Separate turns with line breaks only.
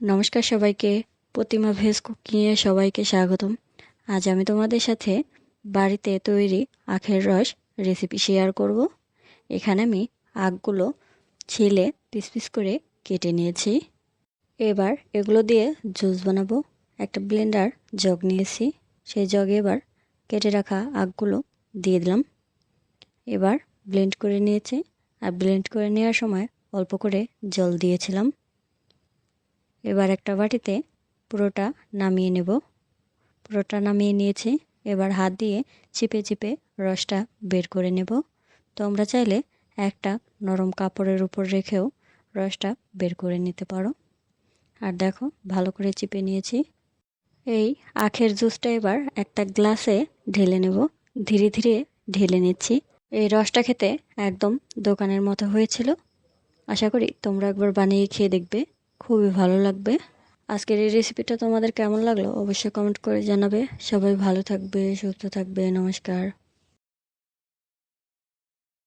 নমস্কার সবাইকে। প্রতিমা ভেজ কুকিংয়ে সবাইকে স্বাগতম। আজ আমি তোমাদের সাথে বাড়িতে তৈরি আখের রস রেসিপি শেয়ার করব। এখানে আমি আখগুলো ছিলে পিস পিস করে কেটে নিয়েছি। এবার এগুলো দিয়ে জুস বানাবো। একটা ব্লেন্ডার জগ নিয়েছি। সেই জগে এবার কেটে রাখা আখগুলো দিয়ে দিলাম। এবার ব্লেন্ড করে নিয়েছি। আর ব্লেন্ড করে নেওয়ার সময় অল্প করে জল দিয়েছিলাম। এবার একটা বাটিতে পুরোটা নামিয়ে নেব। পুরোটা নামিয়ে নিয়েছি। এবার হাত দিয়ে চিপে চিপে রসটা বের করে নেব। তোমরা চাইলে একটা নরম কাপড়ের উপর রেখেও রসটা বের করে নিতে পারো। আর দেখো, ভালো করে চিপে নিয়েছি। এই আখের জুসটা এবার একটা গ্লাসে ঢেলে নেব। ধীরে ধীরে ঢেলে নিচ্ছি। এই রসটা খেতে একদম দোকানের মতো হয়েছিল। আশা করি তোমরা একবার বানিয়ে খেয়ে দেখবে। খুবই ভালো লাগবে। আজকের এই রেসিপিটা তোমাদের কেমন লাগল? অবশ্যই কমেন্ট করে জানাবে। সবাই ভালো থাকবে, সুস্থ থাকবে। নমস্কার।